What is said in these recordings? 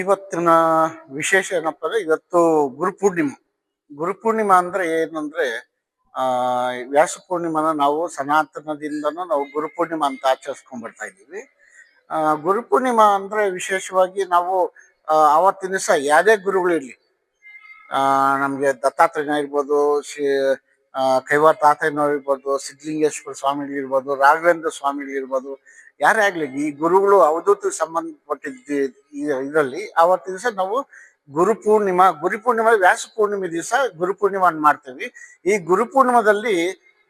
ಇವತ್ತಿನ ವಿಶೇಷ ಏನಪ್ಪ ಅಂದ್ರೆ ಇವತ್ತು ಗುರುಪೂರ್ಣಿಮಾ. ಗುರುಪೂರ್ಣಿಮಾ ಅಂದ್ರೆ ಏನಂದ್ರೆ ಆ ವ್ಯಾಸ ಪೂರ್ಣಿಮಾನ ನಾವು ಸನಾತನದಿಂದನೂ ನಾವು ಗುರುಪೂರ್ಣಿಮಾ ಅಂತ ಆಚರಿಸ್ಕೊಂಡ್ ಬರ್ತಾ ಇದ್ದೀವಿ. ಆ ಗುರುಪೂರ್ಣಿಮಾ ಅಂದ್ರೆ ವಿಶೇಷವಾಗಿ ನಾವು ಆ, ಆವತ್ತಿನ ದಿವಸ ಯಾವುದೇ ಗುರುಗಳಿರ್ಲಿ ಆ ನಮ್ಗೆ ದತ್ತಾತ್ರೇಯ ಇರ್ಬೋದು ಶ್ರೀ ಕೈವಾರ ತಾತಯ್ಯನವ್ರು ಇರ್ಬೋದು ಸಿದ್ಧಲಿಂಗೇಶ್ವರ ಸ್ವಾಮಿಗಳಿರ್ಬೋದು ರಾಘವೇಂದ್ರ ಸ್ವಾಮಿಗಳಿರ್ಬೋದು ಯಾರೇ ಆಗ್ಲಿ, ಈ ಗುರುಗಳು ಅವಧೂತ ಸಂಬಂಧಪಟ್ಟಿದ್ದ ಇದರಲ್ಲಿ ಆವತ್ತಿನ ದಿವಸ ನಾವು ಗುರು ಪೂರ್ಣಿಮಾ ಗುರು ಪೂರ್ಣಿಮಾ, ವ್ಯಾಸ ಪೂರ್ಣಿಮೆ ದಿವಸ ಗುರು ಪೂರ್ಣಿಮಾ ಮಾಡ್ತೀವಿ. ಈ ಗುರು ಪೂರ್ಣಿಮಾದಲ್ಲಿ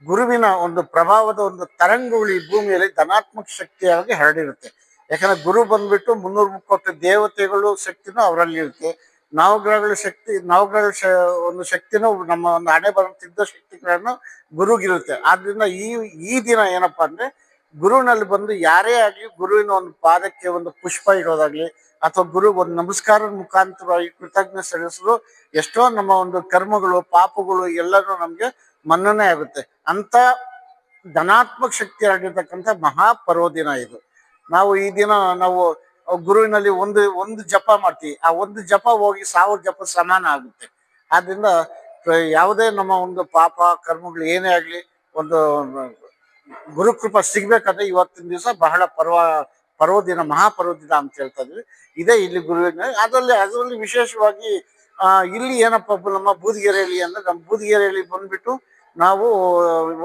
ಗುರುವಿನ ಒಂದು ಪ್ರಭಾವದ ಒಂದು ತರಂಗಗಳು ಈ ಭೂಮಿಯಲ್ಲಿ ಧನಾತ್ಮಕ ಶಕ್ತಿಯಾಗಿ ಹರಡಿರುತ್ತೆ. ಯಾಕಂದ್ರೆ ಗುರು ಬಂದ್ಬಿಟ್ಟು ಮುನ್ನೂರು ಮುಕ್ಕೋಟಿ ದೇವತೆಗಳು ಶಕ್ತಿನೂ ಅವರಲ್ಲಿ ಇರುತ್ತೆ. ನವಗ್ರಹಗಳ ಶಕ್ತಿ, ನವಗ್ರಹಗಳ ಒಂದು ಶಕ್ತಿನೂ ನಮ್ಮ ಒಂದು ಹಣೆ ಬರುತ್ತಿದ್ದ ಶಕ್ತಿಗಳನ್ನು ಗುರುಗಿರುತ್ತೆ. ಆದ್ರಿಂದ ಈ ಈ ದಿನ ಏನಪ್ಪಾ ಅಂದ್ರೆ ಗುರುವಿನಲ್ಲಿ ಬಂದು ಯಾರೇ ಆಗ್ಲಿ ಗುರುವಿನ ಒಂದು ಪಾದಕ್ಕೆ ಒಂದು ಪುಷ್ಪ ಇಡೋದಾಗ್ಲಿ ಅಥವಾ ಗುರು ಒಂದು ನಮಸ್ಕಾರದ ಮುಖಾಂತರವಾಗಿ ಕೃತಜ್ಞ ಸಲ್ಲಿಸಲು ಎಷ್ಟೋ ನಮ್ಮ ಒಂದು ಕರ್ಮಗಳು, ಪಾಪಗಳು ಎಲ್ಲರೂ ನಮ್ಗೆ ಮನ್ನಣೆ ಆಗುತ್ತೆ. ಅಂತ ಧನಾತ್ಮಕ ಶಕ್ತಿ ಆಗಿರ್ತಕ್ಕಂಥ ಮಹಾಪರ್ವದಿನ ಇದು. ನಾವು ಈ ದಿನ ನಾವು ಗುರುವಿನಲ್ಲಿ ಒಂದು ಒಂದು ಜಪ ಮಾಡ್ತೀವಿ. ಆ ಒಂದು ಜಪ ಹೋಗಿ ಸಾವಿರ ಜಪ ಸಮಾನ ಆಗುತ್ತೆ. ಆದ್ರಿಂದ ಯಾವುದೇ ನಮ್ಮ ಒಂದು ಪಾಪ, ಕರ್ಮಗಳು ಏನೇ ಆಗಲಿ ಒಂದು ಗುರುಕೃಪ ಸಿಗ್ಬೇಕಾದ್ರೆ ಇವತ್ತಿನ ದಿವಸ ಬಹಳ ಪರ್ವ, ಪರ್ವದಿನ, ಮಹಾಪರ್ವದಿನ ಅಂತ ಹೇಳ್ತಾ ಇದ್ವಿ. ಇದೇ ಇಲ್ಲಿ ಗುರುವಿನ, ಅದರಲ್ಲಿ ಅದರಲ್ಲಿ ವಿಶೇಷವಾಗಿ ಇಲ್ಲಿ ಏನಪ್ಪ ನಮ್ಮ ಬೂದಿಗೆರೆಯಲ್ಲಿ ಅಂದ್ರೆ ನಮ್ಮ ಬೂದಿಗೆರೆಯಲ್ಲಿ ಬಂದ್ಬಿಟ್ಟು ನಾವು,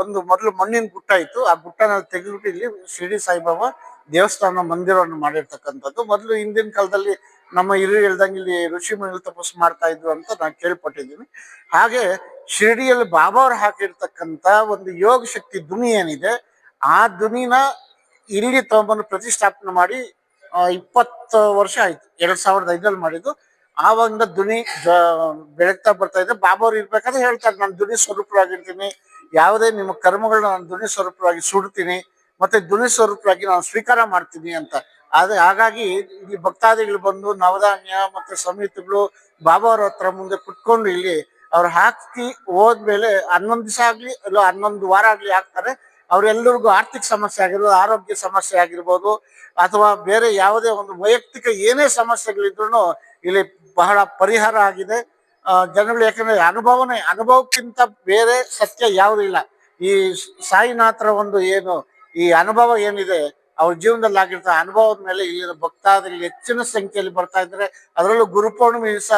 ಒಂದು ಮೊದಲು ಮಣ್ಣಿನ ಗುಟ್ಟ ಇತ್ತು. ಆ ಗುಟ್ಟನ ತೆಗೆದ್ಬಿಟ್ಟು ಇಲ್ಲಿ ಶಿರಡಿ ಸಾಯಿಬಾಬಾ ದೇವಸ್ಥಾನ ಮಂದಿರವನ್ನು ಮಾಡಿರ್ತಕ್ಕಂಥದ್ದು. ಮೊದಲು ಹಿಂದಿನ ಕಾಲದಲ್ಲಿ ನಮ್ಮ ಹಿರಿಯರು ಹೇಳ್ದಂಗೆ ಇಲ್ಲಿ ಋಷಿ ಮನೆಯಲ್ಲಿ ತಪಸ್ಸು ಮಾಡ್ತಾ ಇದ್ರು ಅಂತ ನಾನು ಕೇಳ್ಪಟ್ಟಿದ್ದೀನಿ. ಹಾಗೆ ಶಿರಡಿಯಲ್ಲಿ ಬಾಬಾ ಅವ್ರು ಹಾಕಿರ್ತಕ್ಕಂಥ ಒಂದು ಯೋಗ ಶಕ್ತಿ ಧ್ವನಿ ಏನಿದೆ, ಆ ಧ್ವನಿನ ಇಲ್ಲಿ ತಗೊಂಬಂದು ಪ್ರತಿಷ್ಠಾಪನೆ ಮಾಡಿ ಇಪ್ಪತ್ತು ವರ್ಷ ಆಯ್ತು, ಎರಡ್ ಸಾವಿರದ ಐದಲ್ಲಿ ಮಾಡಿದ್ದು. ಆವಾಗಿಂದ ಧ್ವನಿ ಬೆಳಗ್ತಾ ಬರ್ತಾ ಇದೆ. ಬಾಬಾ ಅವ್ರು ಇರ್ಬೇಕಾದ್ರೆ ಹೇಳ್ತಾರೆ, ನಾನು ಧ್ವನಿ ಸ್ವರೂಪರಾಗಿರ್ತೀನಿ. ಯಾವುದೇ ನಿಮ್ಮ ಕರ್ಮಗಳನ್ನ ನಾನು ಧ್ವನಿ ಸ್ವರೂಪವಾಗಿ ಸುಡ್ತೀನಿ. ಮತ್ತೆ ಧ್ವನಿ ಸ್ವರೂಪವಾಗಿ ನಾನು ಸ್ವೀಕಾರ ಮಾಡ್ತೀನಿ ಅಂತ. ಆದ್ರೆ ಹಾಗಾಗಿ ಇಲ್ಲಿ ಭಕ್ತಾದಿಗಳು ಬಂದು ನವಧಾನ್ಯ ಮತ್ತು ಸಮಿತಿಗಳು ಬಾಬಾ ಅವ್ರ ಮುಂದೆ ಕುತ್ಕೊಂಡು ಇಲ್ಲಿ ಅವ್ರು ಹಾಕಿ ಹೋದ್ಮೇಲೆ ಹನ್ನೊಂದು ದಿವಸ ಆಗ್ಲಿ ಅಲ್ಲ ಹನ್ನೊಂದು ವಾರ ಆಗ್ಲಿ ಹಾಕ್ತಾರೆ. ಅವ್ರೆಲ್ಲರಿಗೂ ಆರ್ಥಿಕ ಸಮಸ್ಯೆ ಆಗಿರ್ಬೋದು, ಆರೋಗ್ಯ ಸಮಸ್ಯೆ ಆಗಿರ್ಬೋದು, ಅಥವಾ ಬೇರೆ ಯಾವುದೇ ಒಂದು ವೈಯಕ್ತಿಕ ಏನೇ ಸಮಸ್ಯೆಗಳಿದ್ರು ಇಲ್ಲಿ ಬಹಳ ಪರಿಹಾರ ಆಗಿದೆ. ಜನಗಳು ಯಾಕಂದ್ರೆ ಅನುಭವನೇ, ಅನುಭವಕ್ಕಿಂತ ಬೇರೆ ಸತ್ಯ ಯಾವುದೂ ಇಲ್ಲ. ಈ ಸಾಯಿನಾಥರ ಒಂದು ಏನು, ಈ ಅನುಭವ ಏನಿದೆ ಅವ್ರ ಜೀವನದಲ್ಲಿ ಆಗಿರ್ತ ಅನುಭವದ ಮೇಲೆ ಇಲ್ಲಿನ ಭಕ್ತಾದ್ರಲ್ಲಿ ಹೆಚ್ಚಿನ ಸಂಖ್ಯೆಯಲ್ಲಿ ಬರ್ತಾ ಇದ್ದಾರೆ. ಅದರಲ್ಲೂ ಗುರುಪೌರ್ಣಿಮೆ ದಿವಸ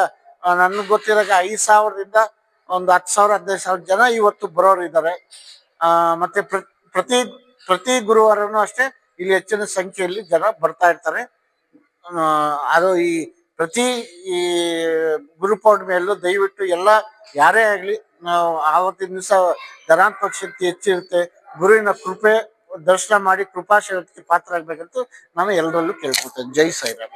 ನನ್ಗೆ ಗೊತ್ತಿರಾಗ ಐದು ಸಾವಿರದಿಂದ ಒಂದು ಹತ್ತು ಸಾವಿರ, ಹದಿನೈದು ಸಾವಿರ ಜನ ಇವತ್ತು ಬರೋರು ಇದ್ದಾರೆ. ಆ, ಮತ್ತೆ ಪ್ರ- ಪ್ರತಿ ಪ್ರತಿ ಗುರುವಾರನೂ ಅಷ್ಟೇ ಇಲ್ಲಿ ಹೆಚ್ಚಿನ ಸಂಖ್ಯೆಯಲ್ಲಿ ಜನ ಬರ್ತಾ ಇರ್ತಾರೆ. ಅದು ಈ ಪ್ರತಿ ಈ ಗುರು ಪೌರ್ಣಿಮೆಯಲ್ಲೂ ದಯವಿಟ್ಟು ಎಲ್ಲ ಯಾರೇ ಆಗ್ಲಿ, ನಾವು ಆವತ್ತಿನ ದಿವಸ ಧನಾತ್ಮಕ ಶಕ್ತಿ ಹೆಚ್ಚಿರುತ್ತೆ. ಗುರುವಿನ ಕೃಪೆ ದರ್ಶನ ಮಾಡಿ ಕೃಪಾಶೀಲತೆಗೆ ಪಾತ್ರ ಆಗ್ಬೇಕಂತ ನಾನು ಎಲ್ಲರಲ್ಲೂ ಕೇಳ್ಕೊತೇನೆ. ಜೈ ಸಾಯಿರಾಮ್.